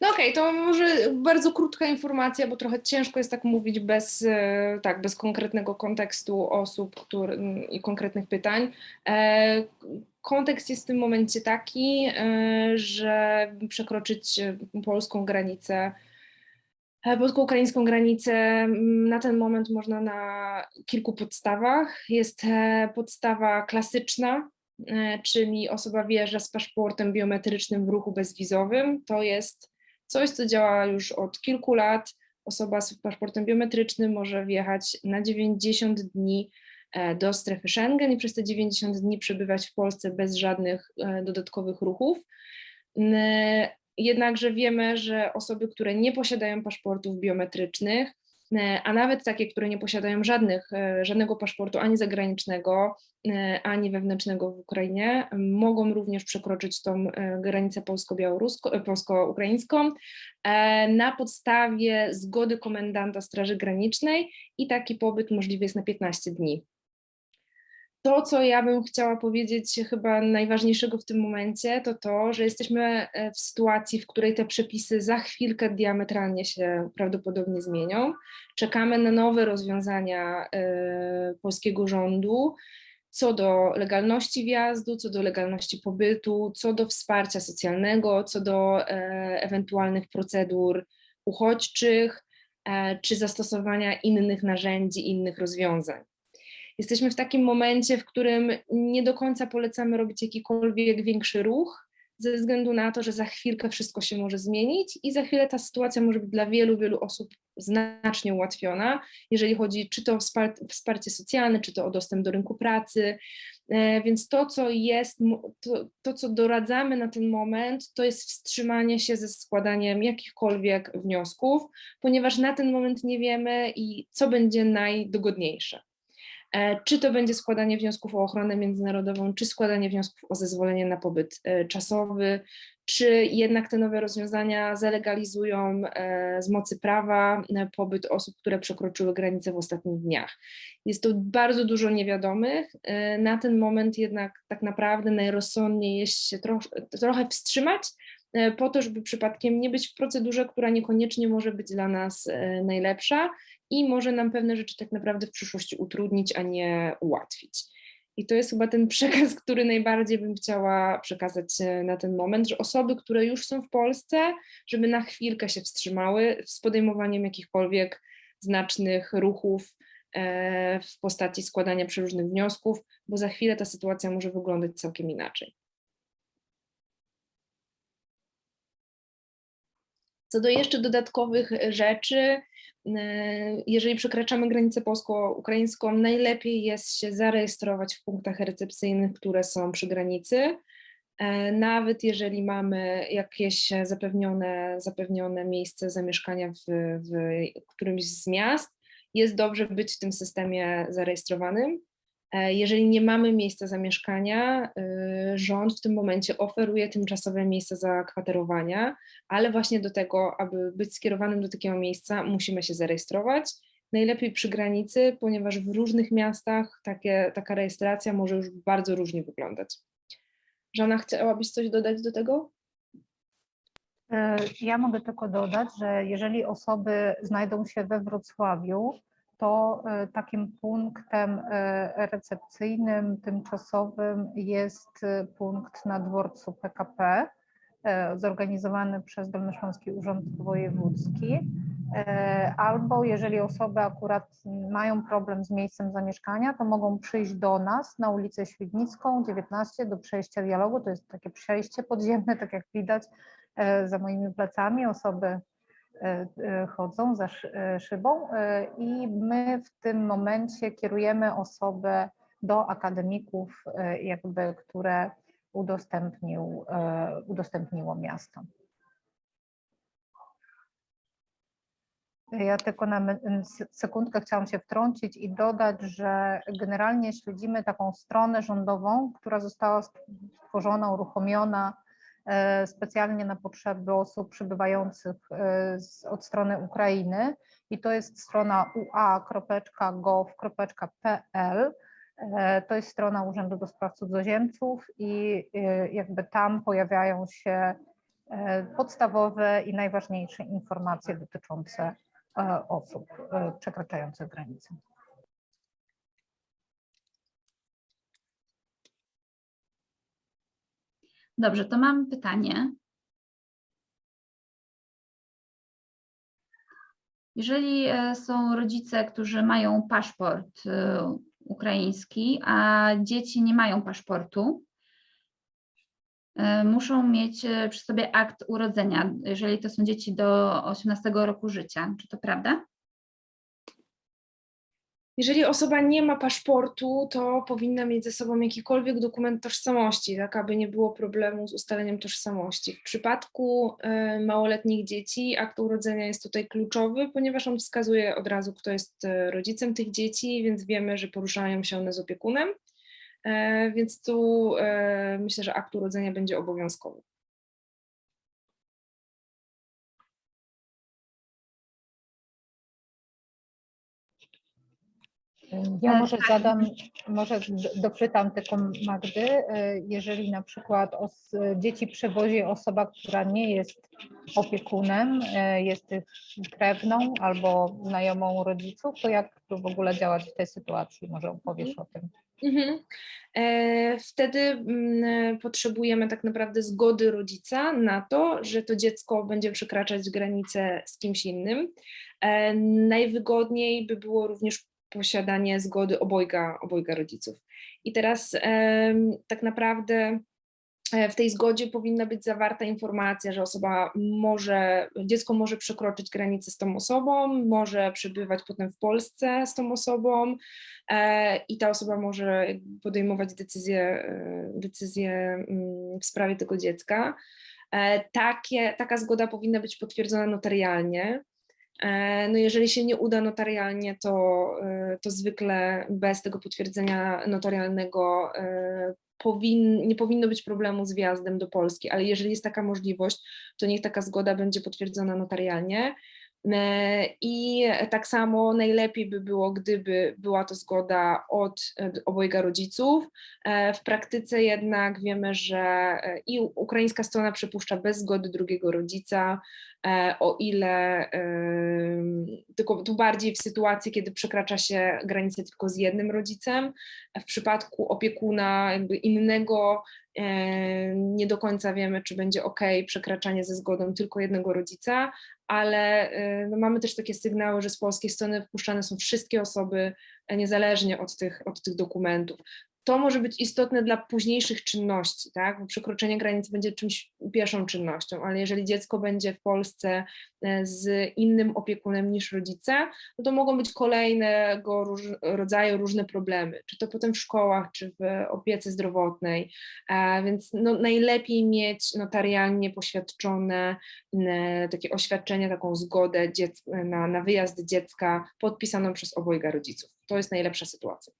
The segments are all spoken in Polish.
No okej, to może bardzo krótka informacja, bo trochę ciężko jest tak mówić bez, e, tak, bez konkretnego kontekstu osób który, i konkretnych pytań. E, Kontekst jest w tym momencie taki, e, że przekroczyć polską granicę, polsko-ukraińską granicę na ten moment można na kilku podstawach. Jest podstawa klasyczna, czyli osoba wjeżdża z paszportem biometrycznym w ruchu bezwizowym. To jest coś, co działa już od kilku lat. Osoba z paszportem biometrycznym może wjechać na 90 dni e, do strefy Schengen i przez te 90 dni przebywać w Polsce bez żadnych e, dodatkowych ruchów. N- Jednakże wiemy, że osoby, które nie posiadają paszportów biometrycznych, e, a nawet takie, które nie posiadają żadnych, e, żadnego paszportu ani zagranicznego, e, ani wewnętrznego w Ukrainie, mogą również przekroczyć tą e, granicę e, polsko-ukraińską e, na podstawie zgody komendanta Straży Granicznej i taki pobyt możliwy jest na 15 dni. To, co ja bym chciała powiedzieć, chyba najważniejszego w tym momencie, to to, że jesteśmy e, w sytuacji, w której te przepisy za chwilkę diametralnie się prawdopodobnie zmienią. Czekamy na nowe rozwiązania e, polskiego rządu co do legalności wjazdu, co do legalności pobytu, co do wsparcia socjalnego, co do e, ewentualnych procedur uchodźczych, e, czy zastosowania innych narzędzi, innych rozwiązań. Jesteśmy w takim momencie, w którym nie do końca polecamy robić jakikolwiek większy ruch, ze względu na to, że za chwilkę wszystko się może zmienić i za chwilę ta sytuacja może być dla wielu, wielu osób znacznie ułatwiona, jeżeli chodzi czy to o wspar- wsparcie socjalne, czy to o dostęp do rynku pracy. E, Więc to, co jest, to, to, co doradzamy na ten moment, to jest wstrzymanie się ze składaniem jakichkolwiek wniosków, ponieważ na ten moment nie wiemy i co będzie najdogodniejsze. E, Czy to będzie składanie wniosków o ochronę międzynarodową, czy składanie wniosków o zezwolenie na pobyt e, czasowy, czy jednak te nowe rozwiązania zalegalizują e, z mocy prawa pobyt osób, które przekroczyły granice w ostatnich dniach. Jest to bardzo dużo niewiadomych. Na ten moment jednak tak naprawdę najrozsądniej jest się troch, trochę wstrzymać, po to, żeby przypadkiem nie być w procedurze, która niekoniecznie może być dla nas najlepsza i może nam pewne rzeczy tak naprawdę w przyszłości utrudnić, a nie ułatwić. I to jest chyba ten przekaz, który najbardziej bym chciała przekazać e, na ten moment, że osoby, które już są w Polsce, żeby na chwilkę się wstrzymały z podejmowaniem jakichkolwiek znacznych ruchów e, w postaci składania przeróżnych wniosków, bo za chwilę ta sytuacja może wyglądać całkiem inaczej. Co do jeszcze dodatkowych rzeczy, jeżeli przekraczamy granicę polsko-ukraińską, najlepiej jest się zarejestrować w punktach recepcyjnych, które są przy granicy. E, Nawet jeżeli mamy jakieś zapewnione, zapewnione miejsce zamieszkania w, w którymś z miast, jest dobrze być w tym systemie zarejestrowanym. E, Jeżeli nie mamy miejsca zamieszkania, y, rząd w tym momencie oferuje tymczasowe miejsca zakwaterowania, ale właśnie do tego, aby być skierowanym do takiego miejsca, musimy się zarejestrować. Najlepiej przy granicy, ponieważ w różnych miastach takie, taka rejestracja może już bardzo różnie wyglądać. Żana, chciałabyś coś dodać do tego? E, Ja mogę tylko dodać, że jeżeli osoby znajdą się we Wrocławiu, to e, takim punktem e, recepcyjnym, tymczasowym jest e, punkt na dworcu PKP, zorganizowany przez Dolnośląski Urząd Wojewódzki. Albo jeżeli osoby akurat mają problem z miejscem zamieszkania, to mogą przyjść do nas na ulicę Świdnicką 19 do przejścia dialogu. To jest takie przejście podziemne, tak jak widać za moimi plecami. Osoby chodzą za e, szybą e, i my w tym momencie kierujemy osobę do akademików, e, jakby, które udostępnił, e, udostępniło miasto. Ja tylko na sekundkę chciałam się wtrącić i dodać, że generalnie śledzimy taką stronę rządową, która została stworzona, uruchomiona e, specjalnie na potrzeby osób przybywających e, z, od strony Ukrainy i to jest strona ua.gov.pl. E, To jest strona Urzędu do Spraw Cudzoziemców i e, jakby tam pojawiają się e, podstawowe i najważniejsze informacje dotyczące e, osób e, przekraczających granicę. Dobrze, to mam pytanie. Jeżeli e, są rodzice, którzy mają paszport e, ukraiński, a dzieci nie mają paszportu, e, muszą mieć przy sobie akt urodzenia, jeżeli to są dzieci do 18 roku życia. Czy to prawda? Jeżeli osoba nie ma paszportu, to powinna mieć ze sobą jakikolwiek dokument tożsamości, tak aby nie było problemu z ustaleniem tożsamości. W przypadku e, małoletnich dzieci akt urodzenia jest tutaj kluczowy, ponieważ on wskazuje od razu, kto jest e, rodzicem tych dzieci, więc wiemy, że poruszają się one z opiekunem. E, Więc tu myślę, że akt urodzenia będzie obowiązkowy. Ja E, może tak. zadam, może dopytam tylko Magdy, e, jeżeli na przykład os, dzieci przewozi osoba, która nie jest opiekunem, e, jest krewną albo znajomą rodziców, to jak to w ogóle działać w tej sytuacji? Może opowiesz o tym? Mhm. Wtedy mm, potrzebujemy tak naprawdę zgody rodzica na to, że to dziecko będzie przekraczać granicę z kimś innym. Najwygodniej by było również posiadanie zgody obojga, obojga rodziców. I teraz tak naprawdę e, w tej zgodzie powinna być zawarta informacja, że osoba może, dziecko może przekroczyć granicę z tą osobą, może przebywać potem w Polsce z tą osobą e, i ta osoba może podejmować decyzje, e, decyzje mm, w sprawie tego dziecka. Takie, taka zgoda powinna być potwierdzona notarialnie. E, No jeżeli się nie uda notarialnie, to, e, to zwykle bez tego potwierdzenia notarialnego e, powin, nie powinno być problemu z wjazdem do Polski, ale jeżeli jest taka możliwość, to niech taka zgoda będzie potwierdzona notarialnie. I tak samo najlepiej by było, gdyby była to zgoda od obojga rodziców. W praktyce jednak wiemy, że i ukraińska strona przypuszcza bez zgody drugiego rodzica, o ile tylko tu bardziej w sytuacji, kiedy przekracza się granicę tylko z jednym rodzicem. W przypadku opiekuna jakby innego e, nie do końca wiemy, czy będzie ok przekraczanie ze zgodą tylko jednego rodzica, ale e, no, mamy też takie sygnały, że z polskiej strony wpuszczane są wszystkie osoby e, niezależnie od tych, od tych dokumentów. To może być istotne dla późniejszych czynności, tak? Bo przekroczenie granic będzie czymś pierwszą czynnością, ale jeżeli dziecko będzie w Polsce e, z innym opiekunem niż rodzice, no to mogą być kolejnego róż, rodzaju różne problemy, czy to potem w szkołach, czy w opiece zdrowotnej, e, więc no, najlepiej mieć notarialnie poświadczone takie oświadczenie, taką zgodę na, na wyjazd dziecka podpisaną przez obojga rodziców. To jest najlepsza sytuacja.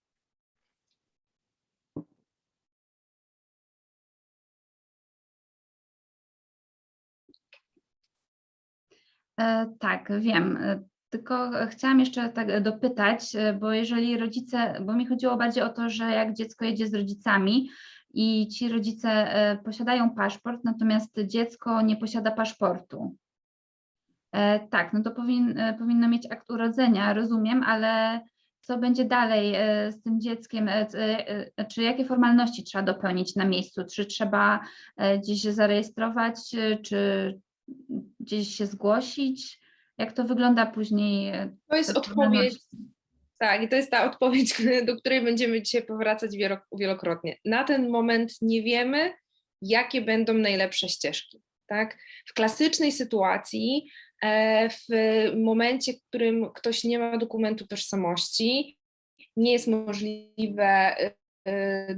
Tak, wiem. E, Tylko chciałam jeszcze tak dopytać, e, bo jeżeli rodzice, bo mi chodziło bardziej o to, że jak dziecko jedzie z rodzicami i ci rodzice e, posiadają paszport, natomiast dziecko nie posiada paszportu. E, Tak, no to powin, e, powinno mieć akt urodzenia, rozumiem, ale co będzie dalej e, z tym dzieckiem? E, e, Czy jakie formalności trzeba dopełnić na miejscu? Czy trzeba e, gdzieś zarejestrować, e, czy gdzieś się zgłosić? Jak to wygląda później? e, To jest odpowiedź, tak, i to jest ta odpowiedź, do której będziemy dzisiaj powracać wielo- wielokrotnie. Na ten moment nie wiemy, jakie będą najlepsze ścieżki. Tak? W klasycznej sytuacji, e, w momencie, w którym ktoś nie ma dokumentu tożsamości, nie jest możliwe e,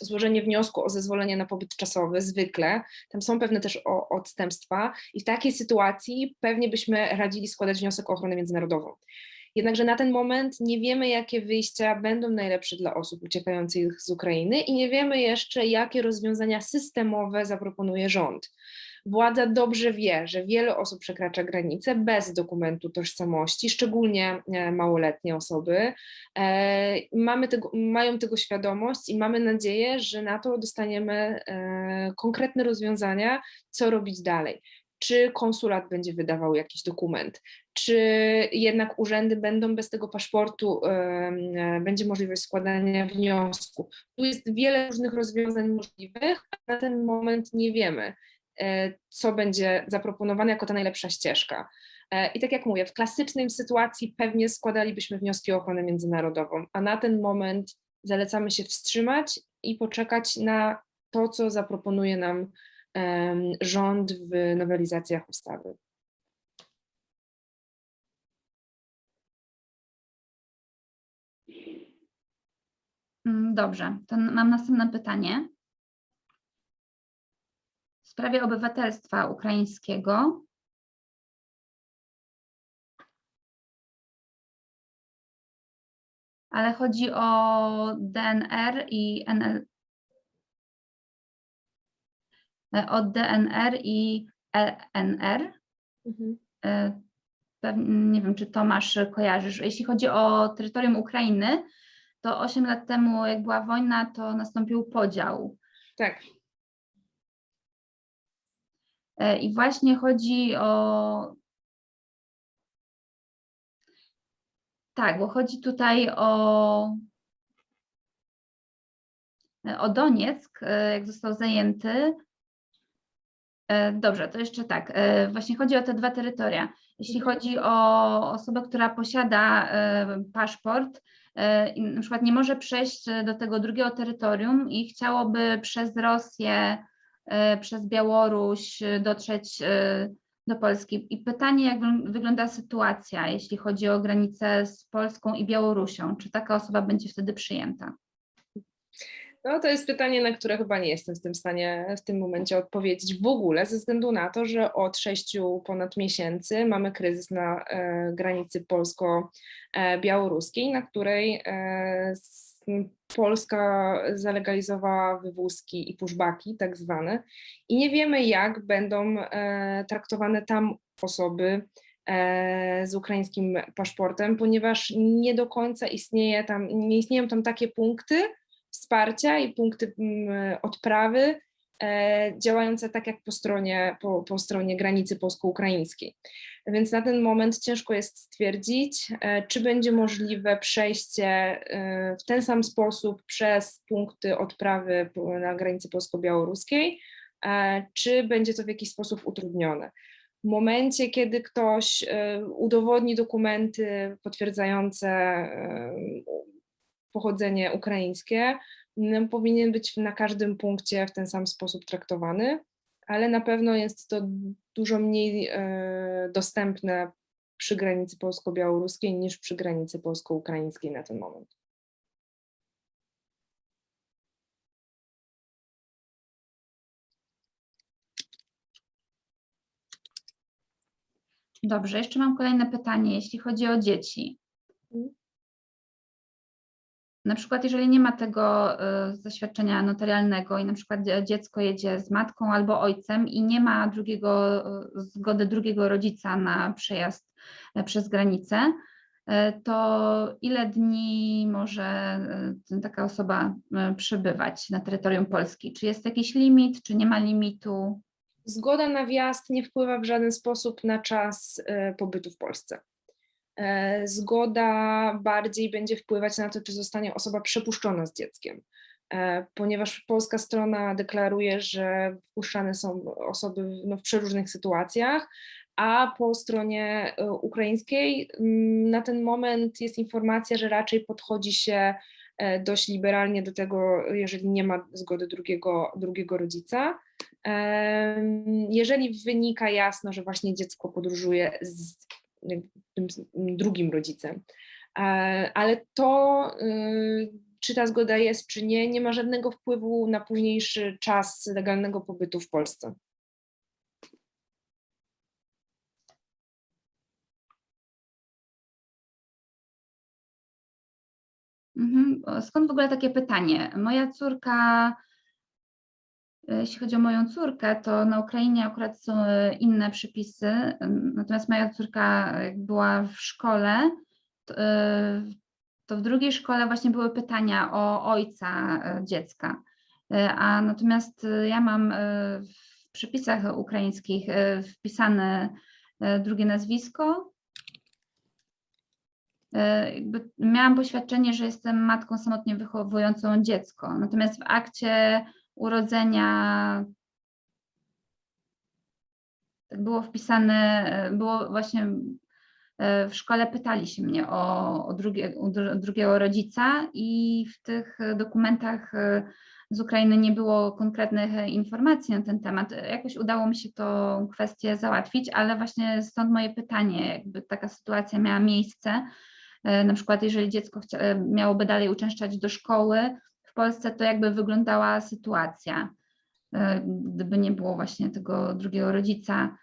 złożenie wniosku o zezwolenie na pobyt czasowy, zwykle. Tam są pewne też o, odstępstwa i w takiej sytuacji pewnie byśmy radzili składać wniosek o ochronę międzynarodową. Jednakże na ten moment nie wiemy, jakie wyjścia będą najlepsze dla osób uciekających z Ukrainy i nie wiemy jeszcze, jakie rozwiązania systemowe zaproponuje rząd. Władza dobrze wie, że wiele osób przekracza granicę bez dokumentu tożsamości, szczególnie e, małoletnie osoby. E, Mamy tego, mają tego świadomość i mamy nadzieję, że na to dostaniemy e, konkretne rozwiązania, co robić dalej. Czy konsulat będzie wydawał jakiś dokument, czy jednak urzędy będą bez tego paszportu, będzie możliwość składania wniosku. Tu jest wiele różnych rozwiązań możliwych, a na ten moment nie wiemy, co będzie zaproponowane jako ta najlepsza ścieżka. E, I tak jak mówię, w klasycznej sytuacji pewnie składalibyśmy wnioski o ochronę międzynarodową, a na ten moment zalecamy się wstrzymać i poczekać na to, co zaproponuje nam rząd w nowelizacjach ustawy. Mm, Dobrze, to mam następne pytanie. Sprawie obywatelstwa ukraińskiego. Ale chodzi o DNR i NL. e, O DNR i LNR. E, pew- Nie wiem, czy Tomasz kojarzysz. Jeśli chodzi o terytorium Ukrainy, to 8 lat temu, jak była wojna, to nastąpił podział. Tak, E, I właśnie chodzi o. Tak, bo chodzi tutaj o. O Donieck, e, jak został zajęty. E, Dobrze, to jeszcze tak. e, Właśnie chodzi o te dwa terytoria. Jeśli chodzi o osobę, która posiada e, paszport, e, na przykład nie może przejść e, do tego drugiego terytorium i chciałoby przez Rosję, e, przez Białoruś e, dotrzeć e, do Polski. I pytanie, jak wy- wygląda sytuacja, jeśli chodzi o granicę z Polską i Białorusią? Czy taka osoba będzie wtedy przyjęta? No to jest pytanie, na które chyba nie jestem w tym stanie w tym momencie odpowiedzieć w ogóle, ze względu na to, że od sześciu ponad miesięcy mamy kryzys na e, granicy polsko-białoruskiej, na której e, Polska zalegalizowała wywózki i pushbacki tak zwane i nie wiemy jak będą e, traktowane tam osoby e, z ukraińskim paszportem, ponieważ nie do końca istnieje tam, nie istnieją tam takie punkty, wsparcia i punkty mm, odprawy działające tak jak po stronie, po, po stronie granicy polsko-ukraińskiej. Więc na ten moment ciężko jest stwierdzić, e, czy będzie możliwe przejście e, w ten sam sposób przez punkty odprawy na granicy polsko-białoruskiej, e, czy będzie to w jakiś sposób utrudnione. W momencie, kiedy ktoś e, udowodni dokumenty potwierdzające e, pochodzenie ukraińskie, m, powinien być na każdym punkcie w ten sam sposób traktowany, ale na pewno jest to dużo mniej e, dostępne przy granicy polsko-białoruskiej niż przy granicy polsko-ukraińskiej na ten moment. Dobrze, jeszcze mam kolejne pytanie, jeśli chodzi o dzieci. Na przykład, jeżeli nie ma tego y, zaświadczenia notarialnego i na przykład dzie- dziecko jedzie z matką albo ojcem i nie ma drugiego, y, zgody drugiego rodzica na przejazd y, przez granicę, y, to ile dni może y, taka osoba przebywać na terytorium Polski? Czy jest jakiś limit, czy nie ma limitu? Zgoda na wjazd nie wpływa w żaden sposób na czas e, pobytu w Polsce. E, Zgoda bardziej będzie wpływać na to, czy zostanie osoba przepuszczona z dzieckiem, e, ponieważ polska strona deklaruje, że wpuszczane są osoby no, w przeróżnych sytuacjach, a po stronie e, ukraińskiej mm, na ten moment jest informacja, że raczej podchodzi się dość liberalnie do tego, jeżeli nie ma zgody drugiego, drugiego rodzica. Jeżeli wynika jasno, że właśnie dziecko podróżuje z tym z- drugim rodzicem, E, ale to, y, czy ta zgoda jest, czy nie, nie ma żadnego wpływu na późniejszy czas legalnego pobytu w Polsce. Mhm. Skąd w ogóle takie pytanie? Moja córka Jeśli chodzi o moją córkę, to na Ukrainie akurat są e, inne przepisy. Natomiast moja córka, jak była w szkole, to, e, to w drugiej szkole właśnie były pytania o ojca e, dziecka. A natomiast ja mam w przepisach ukraińskich wpisane drugie nazwisko. Miałam poświadczenie, że jestem matką samotnie wychowującą dziecko. Natomiast w akcie urodzenia tak było wpisane, e, było właśnie e, w szkole pytali się mnie o, o, drugie, o dru- drugiego rodzica i w tych dokumentach e, z Ukrainy nie było konkretnych informacji na ten temat. Jakoś udało mi się tą kwestię załatwić, ale właśnie stąd moje pytanie, jakby taka sytuacja miała miejsce, na przykład jeżeli dziecko miałoby dalej uczęszczać do szkoły Polsce, to jakby wyglądała sytuacja, e, gdyby nie było właśnie tego drugiego rodzica.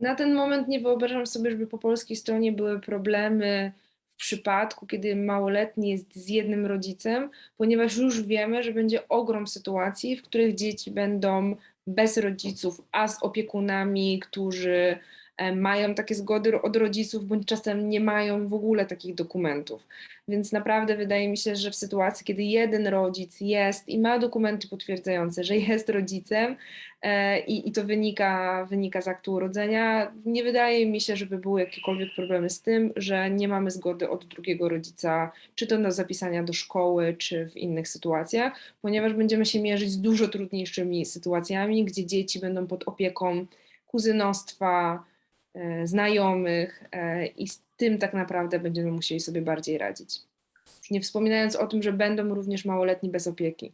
Na ten moment nie wyobrażam sobie, żeby po polskiej stronie były problemy w przypadku, kiedy małoletni jest z jednym rodzicem, ponieważ już wiemy, że będzie ogrom sytuacji, w których dzieci będą bez rodziców, a z opiekunami, którzy mają takie zgody od rodziców, bądź czasem nie mają w ogóle takich dokumentów. Więc naprawdę wydaje mi się, że w sytuacji, kiedy jeden rodzic jest i ma dokumenty potwierdzające, że jest rodzicem, e, i, i to wynika, wynika z aktu urodzenia. Nie wydaje mi się, żeby były jakiekolwiek problemy z tym, że nie mamy zgody od drugiego rodzica, czy to do zapisania do szkoły, czy w innych sytuacjach, ponieważ będziemy się mierzyć z dużo trudniejszymi sytuacjami, gdzie dzieci będą pod opieką kuzynostwa, e, znajomych e, i z tym tak naprawdę będziemy musieli sobie bardziej radzić. Nie wspominając o tym, że będą również małoletni bez opieki.